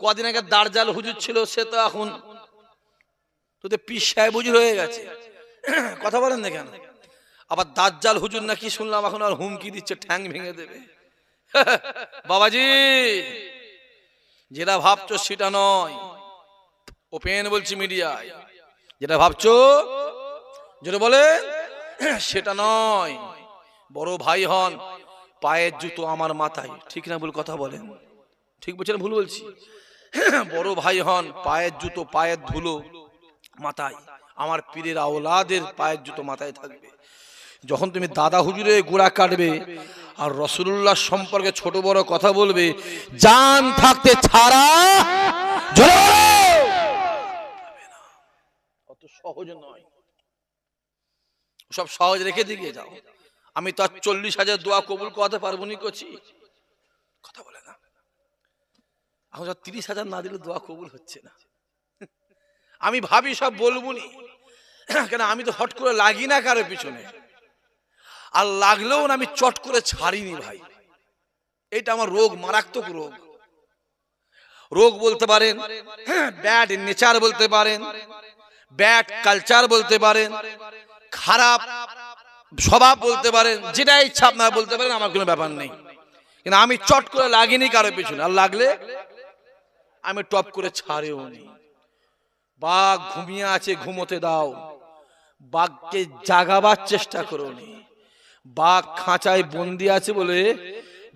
কদিন আগে দার্জাল হুজুর ছিল, সে তো এখন তোদের পিস সাহেব হুজুর হয়ে গেছে। কথা বলেন না কেন? আবার দাজ্জাল হুজুর নাকি শুনলাম এখন আর হুমকি দিচ্ছে, ঠ্যাং ভেঙে দেবে। বাবাজি, যেটা ভাবছ সেটা নয়। ওপেন বলছি মিডিয়ায়। যেটা ভাবছ, যেটা বলে, সেটা নয়। বড় ভাই হন, পায়ের জুতো আমার মাথায়। ঠিক না বলে কথা বলেন? ঠিক বলছেন ভুল বলছি? বড় ভাই হন, পায়ের জুতো, পায়ের ধুলো মাথায়। আমার পীরের আওলাদের পায়ের জুতো মাথায় থাকবে। যখন তুমি দাদা হুজুরে গোড়া কাটবে আর রসুল্লাহ সম্পর্কে ছোট বড় কথা বলবে, জান থাকতে ছাড়া অত সহজ নয়। সব সহজ রেখে দিয়ে যাও। আমি তো আর চল্লিশ হাজার দোয়া কবুল করাতে পারব নি করছি কথা বলে না। এখন সব তিরিশ হাজার না দিলে দোয়া কবুল হচ্ছে না। আমি ভাবি সব বলব নি কেন আমি তো হট করে লাগি না কারও পিছনে। আর লাগলেও না আমি চট করে ছাড়িনি ভাই। এটা আমার রোগ, মারাত্মক রোগ। রোগ বলতে পারেন ব্যাড নেচার বলতে পারেন ব্যাড কালচার বলতে পারেন, খারাপ স্বভাব বলতে পারেন যেটা ইচ্ছা আপনারা বলতে পারেন, আমার কোনো ব্যাপার নেই। কিন্তু আমি চট করে লাগিনি কারও পিছনে। আর লাগলে আমি টপ করে ছাড়েও নি বাঘ ঘুমিয়ে আছে, ঘুমোতে দাও। বাঘকে জাগাবার চেষ্টা করো নি বাঘ খাঁচায় বন্দি আছে বলে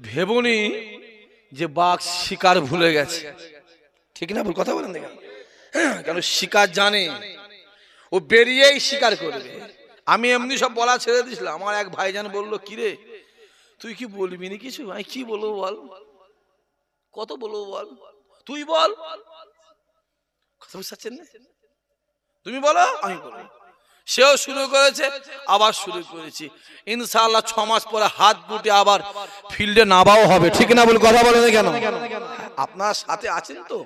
ভেবনি যে বাঘ শিকার ভুলে গেছে। ঠিক না কথা বলেন না কেন? কেন শিকার জানে। ও বেরিয়েই শিকার করবে। আমি এমনি সব বলা ছেড়ে দিয়েছিলাম। আমার এক ভাইজান বলল কিরে তুই কি বলবি না কিছু? আমি কি বলব বল? কত বলব বল? তুই বল। কথা বুঝতে না? তুমি বলো? আমি বলব সেও শুরু করেছে, আবার শুরু করেছি। ইনশাআল্লাহ ছ মাস পরে হাত দুটি আবার ফিল্ডে নামাও হবে। ঠিক না বলে কথা বলেন কেন? আপনার সাথে আছেন তো?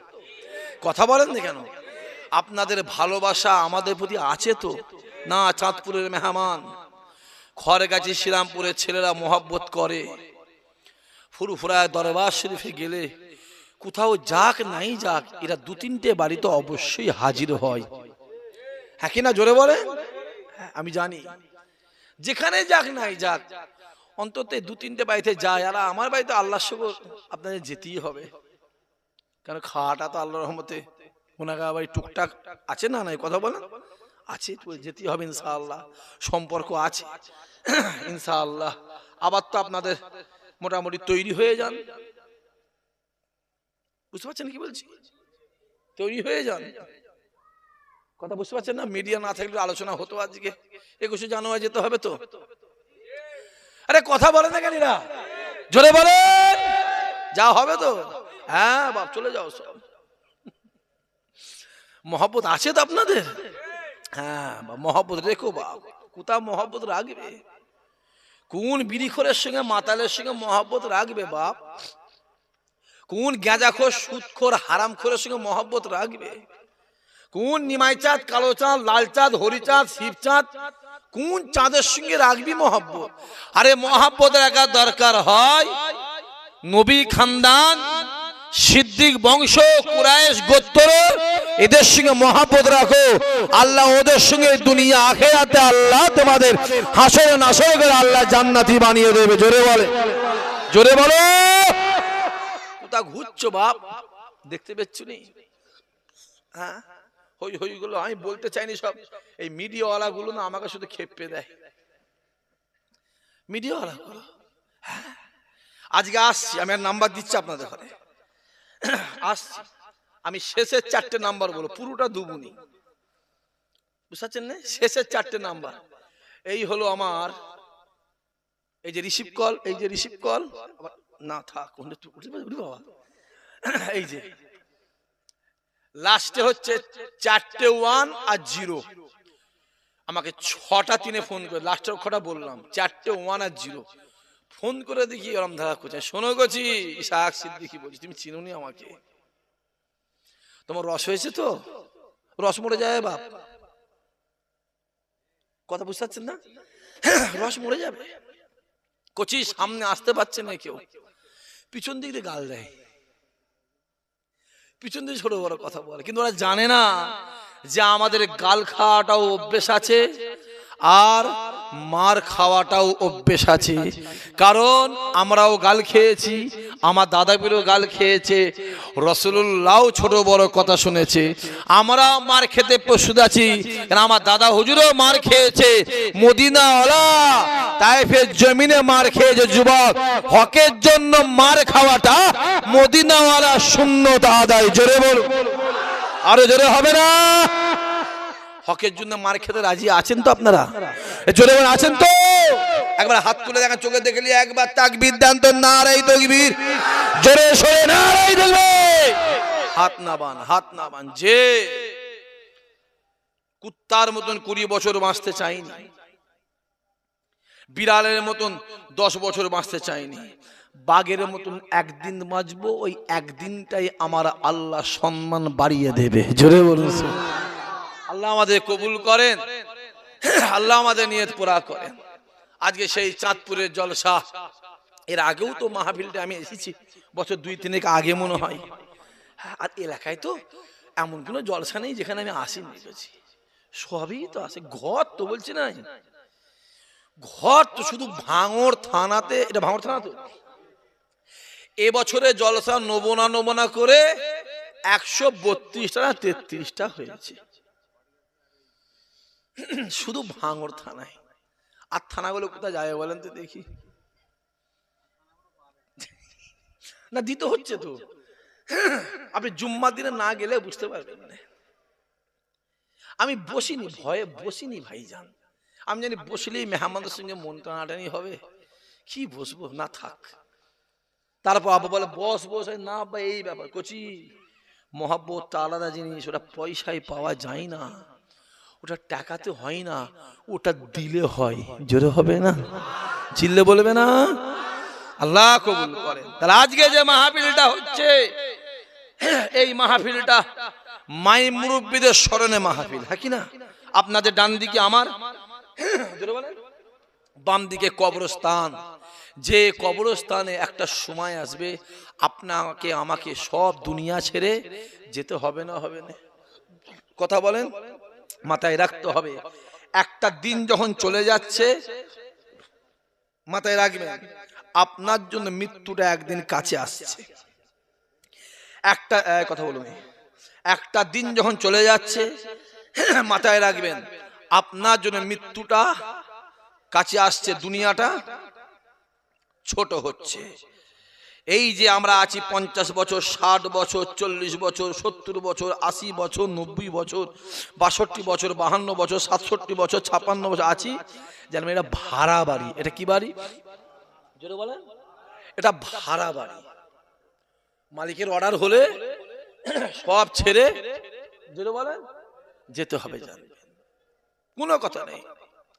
কথা বলেন না কেন? আপনাদের ভালোবাসা আমাদের প্রতি আছে তো? না, চাঁদপুরের মেহমান। খড়গাছি শ্রীরামপুরের ছেলেরা মোহাব্বত করে। ফুরফুরায় দরবার শরীফে গেলে কোথাও যাক নাই যাক এরা দু তিনটে বাড়িতে অবশ্যই হাজির হয়। হ্যাঁ কিনা জোরে বলে? হ্যাঁ, আমি জানি। যেখানে যাক নাই যাক অন্তত দু তিনটে বাড়িতে যায়। আর আমার বাড়িতে আল্লাহ শুকর আপনাদের যেতেই হবে। কারণ খাওয়াটা তো আল্লাহ রহমতে ওনাকে আবার টুকটাক আছে না নাই কথা বলেন? আছে যেতেই হবে ইনশাআল্লাহ। সম্পর্ক আছে ইনশাআল্লাহ। আবার তো আপনাদের মোটামুটি তৈরি হয়ে যান। বুঝতে পারছেন কি বলছি? তৈরি হয়ে যান। কথা বুঝতে পারছেন না? মিডিয়া না থাকলে আলোচনা হতো আজকে। একুশে জানুয়ারি যেতে হবে তো। আরে কথা বলে না কেনিরা জোরে বলেন। যা হবে তো। হ্যাঁ বাপ, চলে যাও সব। মহব্বত আছে তো আপনাদের? হ্যাঁ মহব্বত রেখো বাপ। কোথা মহব্বত রাখবে? কোন বিড়িখোরের সঙ্গে মাতালের সঙ্গে মহব্বত রাখবে বাপ? কোন গেঁজাখোর সুদখোর হারামখোরের সঙ্গে মহব্বত রাখবে? কোন নিমাই চাঁদ, কালো চাঁদ, লাল চাঁদ হরিচাঁদ শিবচাঁদ কোন চাঁদের সঙ্গে রাখবি মহব্বত? আরে মহাব্বত রাখার দরকার হয়, নবী খানদান, সিদ্দিক বংশ কুরায়েশ গোত্তর এদের সঙ্গে মহাব্বত রাখো। আল্লাহ ওদের সঙ্গে দুনিয়া আখে আখেরাতে আল্লাহ তোমাদের হাসরে নাসরে আল্লাহ জান্নাতি বানিয়ে দেবে। জোরে বলে। জোরে বলো। কোথা ঘুরছো বাপ? দেখতে পেচ্ছ নি? হ্যাঁ? হই হই গুলো, আমি বলতে চাইনি সব। এই মিডিয়াওয়ালা গুলো না আমাকে শুধু খেপে দেয়। মিডিয়াওয়ালা গুলো হ্যাঁ। আজকে আসছি, আমি আর নাম্বার দিচ্ছি আপনাদের ঘরে। আসছি। আমি শেষের চারটে নাম্বার বলো পুরোটা দুগুনি বুঝতে না? শেষের চারটে নাম্বার। এই হলো আমার, এই যে রিসিভ কল, এই যে রিসিভ কল না থাক বাবা। এই যে লাস্টে হচ্ছে চারটে ওয়ান আর জিরো আমাকে ছটা তিনে ফোন করে লাস্টের অক্ষরটা বললাম? চারটে ওয়ান আর জিরো ফোন করে দেখি ওরম ধারা করছে শোনো গেছি ইসাক সিদ্দিকি বলছি, তুমি চিনুনি আমাকে? তোমার রস হয়েছে তো? রস মরে যায় বাপ। কথা বুঝতে পারছেন না? রস মরে যাবে। কচি, সামনে আসতে পারছে না কেউ। পিছন দিকে গাল দেয়। পিছন দিকে ছোট বড় কথা বলে। কিন্তু ওরা জানে না যে আমাদের গাল খাওয়াটাও অভ্যেস আছে। আর মার খাওয়াটাও অভ্যেস আছে। কারণ আমরাও গাল খেয়েছি, আমার দাদা বিরও গাল খেয়েছে রসুল্লাহ ছোট বড় কথা শুনেছে, আমরা মার খেতে প্রস্তুত আছি, কারণ আমার দাদা হুজুরও মার খেয়েছে মদিনা ওলা তাইফের জমিনে মার খেয়েছে যুবক, হকের জন্য মার খাওয়াটা মদিনাওয়ালা শূন্য আদায়, জোরে বল আরও জোরে হবে না? হকের জন্য মার খেতে রাজি আছেন তো আপনারা? জোরে আছেন তো? একবার হাত তুলে দেখা চোখে দেখলি একবার তাকবীর দেন তো নারাই তকবীর। জোরে সরে নারাই তকবীর। হাত না বান হাত না বান যে কুত্তার মতন কুড়ি বছর বাঁচতে চাইনি বিড়ালের মতন দশ বছর বাঁচতে চাইনি বাঘের মতন একদিন বাঁচবো, ওই একদিনটাই আমার আল্লাহ সম্মান বাড়িয়ে দেবে। জোরে বলুন আল্লাহ আমাদের কবুল করেন। আল্লাহ আমাদের নিয়ত পুরা করেন। আজকে সেই চাঁদপুরের জলসা। এর আগেও তো মাহফিলটা আমি এসেছি। বছর দুই তিনেক আগে মনে হয়। আর এলাকায় তো এমন কোনো জলসা নেই যেখানে আমি আসিনি দেখেছি। সবই তো আছে। ঘর তো বলছি না ঘর তো শুধু ভাঙর থানাতে, এটা ভাঙর থানা তো? এবছরে জলসা নবনা নবনা করে একশো বত্রিশটা না তেত্রিশটা হয়েছে। শুধু ভাঙর থানায়। আর থানাগুলো কোথায় যায় বলেন তো দেখি। না, দিতে হচ্ছে তো। আপনি জুম্মা দিনে না গেলে বুঝতে পারবেন না। আমি বসিনি, ভয়ে বসিনি ভাইজান। আমি জানি বসলেই মেহমানদের সঙ্গে মন টানাটানি হবে। কি বসবো? না থাক। তারপর আবার বলে, বস বস না বা এই ব্যাপার, কচি। মহাব্বত আলাদা জিনিস, ওটা পয়সায় পাওয়া যায় না। ওটা টাকাতে হয় না। ওটা দিলে হয়। জোরে হবে না? চিল্লে বলবে না? আল্লাহ কবুল করেন। তাহলে আজকে যে মাহফিলটা হচ্ছে এই মাহফিলটা মাই মুরব্বীদের স্মরণে মাহফিল হ্যাঁ কি না? আপনাদের ডান দিকে আমার বাম দিকে কবরস্থান। যে কবরস্থানে একটা সময় আসবে আপনাকে আমাকে সব দুনিয়া ছেড়ে যেতে হবে না হবে না? কথা বলেন। মাথায় রাখতে হবে। একটা দিন যখন চলে যাচ্ছে, মাথায় রাখবেন, আপনার জন্য মৃত্যুটা একদিন কাছে আসছে। একটা কথা বলুন। একটা দিন যখন চলে যাচ্ছে, মাথায় রাখবেন, আপনার জন্য মৃত্যুটা কাছে আসছে, দুনিয়াটা ছোট হচ্ছে। এই যে আমরা আছি পঞ্চাশ বছর, ষাট বছর, চল্লিশ বছর, সত্তর বছর, আশি বছর, নব্বই বছর, বাষট্টি বছর, বাহান্ন বছর, সাতষট্টি বছর, ছাপান্ন বছর আছি জানবেন এটা ভাড়া বাড়ি। এটা কি বাড়ি? এটা ভাড়া বাড়ি। মালিকের অর্ডার হলে সব ছেড়ে জোরে বলেন, যেতে হবে জানবেন কোনো কথা নেই।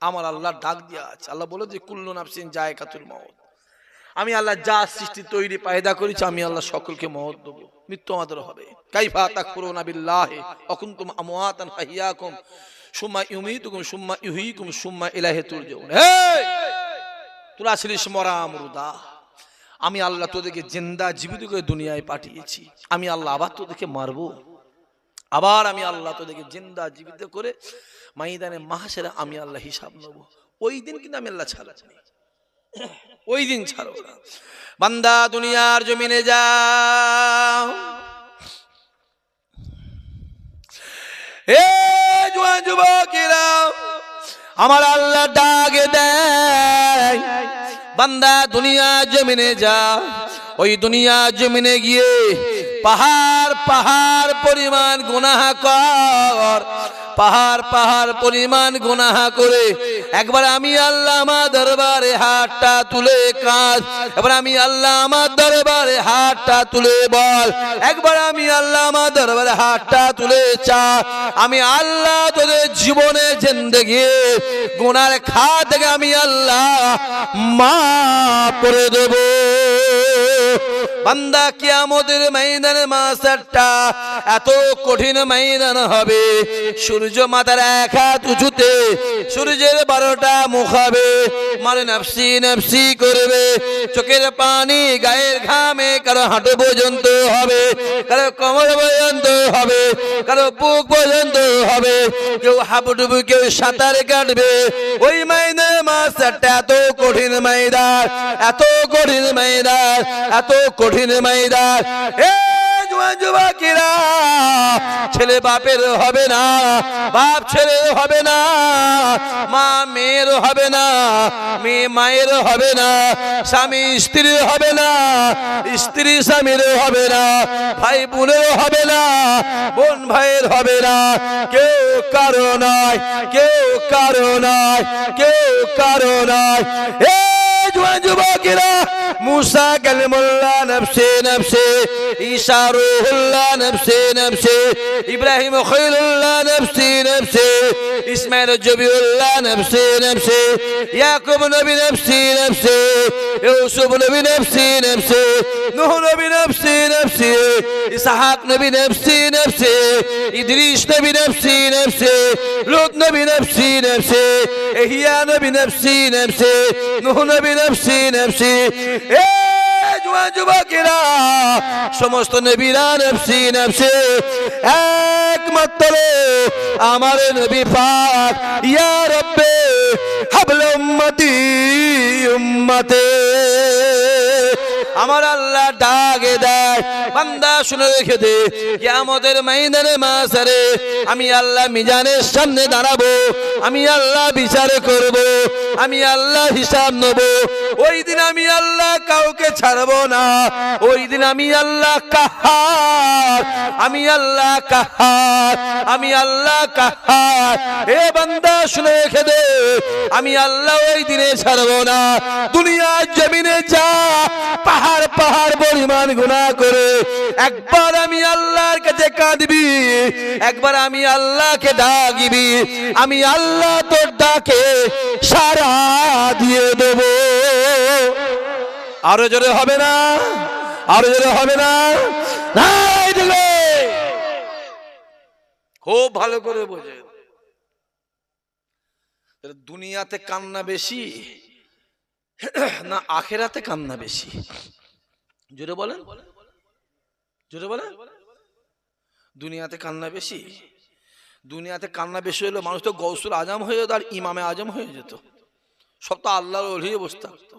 আমার আল্লাহ ডাক দেওয়া আছে। আল্লাহ বলে যে, কুল্লু নাফসিন যায় কাতুল মহৎ আমি আল্লাহ যা সৃষ্টি, তৈরি, পায়দা করেছি, আমি আল্লাহ সকলকে মহৎ দেবো। মৃত্যু আমাদের হবে। কাইফা তাকফুরুনা বিল্লাহি, অকুনতুম আমওয়াতান ফাহিয়াকুম সুম্মা ইউমীতুকুম, সুম্মা ইউহয়িকুম সুম্মা ইলাইহি তুরজাউন। হে তোরা ছিলিস মরা মুর্দা আমি আল্লাহ তোদেরকে জিন্দা জীবিত করে দুনিয়ায় পাঠিয়েছি। আমি আল্লাহ আবার তোদেরকে মারবো। আবার আমি আল্লাহ তোদেরকে জিন্দা জীবিত করে মাইদানে মাহাসেরা আমি আল্লাহ হিসাব নেব। ওই দিন কিন্তু আমি আল্লাহ ছাড়া না। ওই দিন ছাড়ব না। বান্দা দুনিয়ার জমিনে যাও। এ জোয়ান যুবকেরা, আমার আল্লাহ ডাকে দেয়, বান্দা দুনিয়া জমিনে যা ওই দুনিয়া জমিনে গিয়ে পাহাড় পাহাড় পরিমাণ গুনাহ কর। পাহাড় পাহাড় পরিমাণ গুনাহ করে একবার আমি আল্লাহ আমার দরবারে হাতটা তুলে কাজ এবার আমি আল্লাহ আমার দরবারে হাতটা তুলে বল। একবার আমি আল্লাহ আমার দরবারে হাতটা তুলে চা। আমি আল্লাহ তোদের জীবনে জিন্দগি, গুনার খা থেকে আমি আল্লাহ মা করে দেব। বান্দা কিয়ামতের ময়দানে মাসারটা এত কঠিন ময়দান হবে। সূর্য মাথার এক হাত উঁচুতে সূর্যের বারোটা মুখ হবে। মানে নাফসি নাফসি করবে। চোখের পানি গায়ের ঘামে কারও হাঁটু পর্যন্ত হবে। কারও কোমর পর্যন্ত হবে। কারও বুক পর্যন্ত হবে। কেউ হাবুডুবু, কেউ সাঁতার কাটবে। ওই মাইনে মাস্টারটা এত কঠিন ময়দান, এত কঠিন ময়দান, এত কঠিন ময়দান। এ জুয়ান যুবকেরা ছেলে বাপের হবে না, বাপ ছেলের হবে না, মা মেয়ের হবে না, মেয়ে মায়ের হবে না, স্বামী স্ত্রীর হবে না, স্ত্রী স্বামীর হবে না, ভাই বোনের হবে না, বোন ভাইয়ের হবে না। কেউ কারও নয়, কেউ কারও নয়, কেউ কারও নয়। এ জুয়ান যুবকেরা মুসা কালিমুল্লাহ নফসে নফসে ঈসা রুহুল্লাহ নফসে নফসে ইব্রাহিম খলিলুল্লাহ নফসে নফসে ইসমাইল জবিউল্লাহ নফসে নফসে ইয়াকুব নবী নফসে নফসে ইউসুফ নবী নফসে নফসে নূহ নবী নফসে নফসে ইসহাক নবী নফসে নফসে ইদ্রিস নবী নফসে নফসে লূত নবী নফসে নফসে ইহইয়া নবী নফসে নফসে নূহ নবী নফসে, নফসি। এ জুয়ান যুবকেরা, সমস্ত নবীরা নফসি নফসি। একমাত্র আমার নবী পাক, ইয়া রব্বে, হাবল উম্মতি, উম্মতে। আমার আল্লাহ ডাকে দেয়। বান্দা শুনে রেখে দে আমাদের মাইদানে মাসারে আমি আল্লাহ মিজানের সামনে দাঁড়াবো, আমি আল্লাহ বিচার করব, আমি আল্লাহ হিসাব নেব। ওই দিন আমি আল্লাহ কাউকে ছাড়বো না, ওই দিন আমি আল্লাহ কাহার, আমি আল্লাহ কাহার, আমি আল্লাহ কাহার। এ বান্দা শুনে রেখে দে, আমি আল্লাহ ওই দিনে ছাড়বো না। দুনিয়ার জমিনে যা পাহাড় পাহাড় পরিমাণ গুণা করে একবার আমি আল্লাহর কাছে কাঁদবি, একবার আমি আল্লাহকে ডাকবি, আমি আল্লাহ তোর ডাকে সারা দিয়ে দেব। আরও জোরে হবে না? আরও জোরে হবে না? খুব ভালো করে বোঝে। দুনিয়াতে কান্না বেশি, না আখেরাতে কান্না বেশি? জোরে বলেন। জোরে বলেন। দুনিয়াতে কান্না বেশি। দুনিয়াতে কান্না বেশি হলে মানুষ তো গৌসুল আজম হয়ে যেত আর ইমামে আজম হয়ে যেত। সব তো আল্লাহর ওলিয়ে বসে থাকতো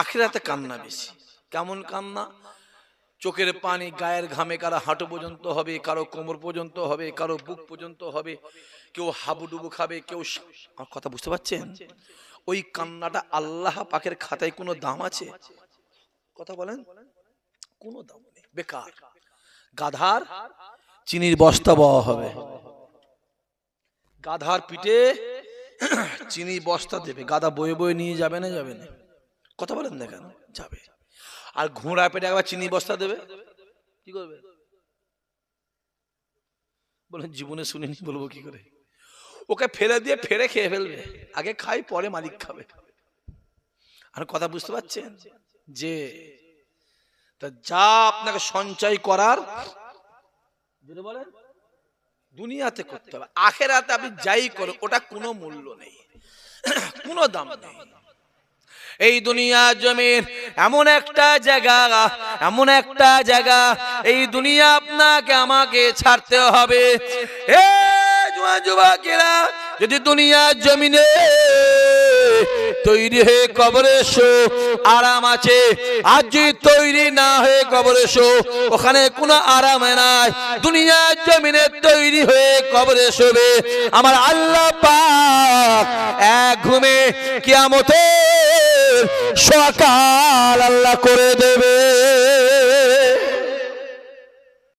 আখিরাতে কান্না বেশি। কেমন কান্না? চোখের পানি, গায়ের ঘামে কারও হাঁটু পর্যন্ত হবে, কারও কোমর পর্যন্ত হবে, কারও বুক পর্যন্ত হবে, কেউ হাবুডুবু খাবে, কেউ কথা বুঝতে পারছেন? ওই কান্নাটা আল্লাহ পাখের খাতায় কোনো দাম আছে? কথা বলেন? কোনো দাম নেই। বেকার। গাধার চিনির বস্তা বওয়া হবে। গাধার পিঠে চিনি বস্তা দেবে। গাধা বয়ে বয়ে নিয়ে যাবে না যাবে না? কথা বলেন না কেন? যাবে। আর ঘোড়া পেটে একবার চিনি বস্তা দেবে? কি করবে? বলেন জীবনে শুনিনি বলব কি করে? ওকে ফেলে দিয়ে ফেরে খেয়ে ফেলবে। আগে খাই পরে মালিক খাবে। আর কথা বুঝতে পারছেন? যে যা আপনাকে সঞ্চয় করার বলেন, দুনিয়াতে করতে হবে, আখেরাতে আপনি যাই করো ওটা কোনো মূল্য নেই, কোনো দাম নেই। এই দুনিয়া জমির এমন একটা জায়গা, এমন একটা জায়গা, এই দুনিয়া আপনাকে, আমাকে ছাড়তে হবে। এ যুবকেরা যদি দুনিয়ার জমিনে তৈরি হয়ে কবরে শো আরাম আছে। আজ যদি তৈরি না হয়ে কবরে শো ওখানে কোনো আরাম নাই। দুনিয়ার জমিনে তৈরি হয়ে কবরে শোবে আমার আল্লাহ পাক এক ঘুমে কিয়ামতের সকাল আল্লাহ করে দেবে।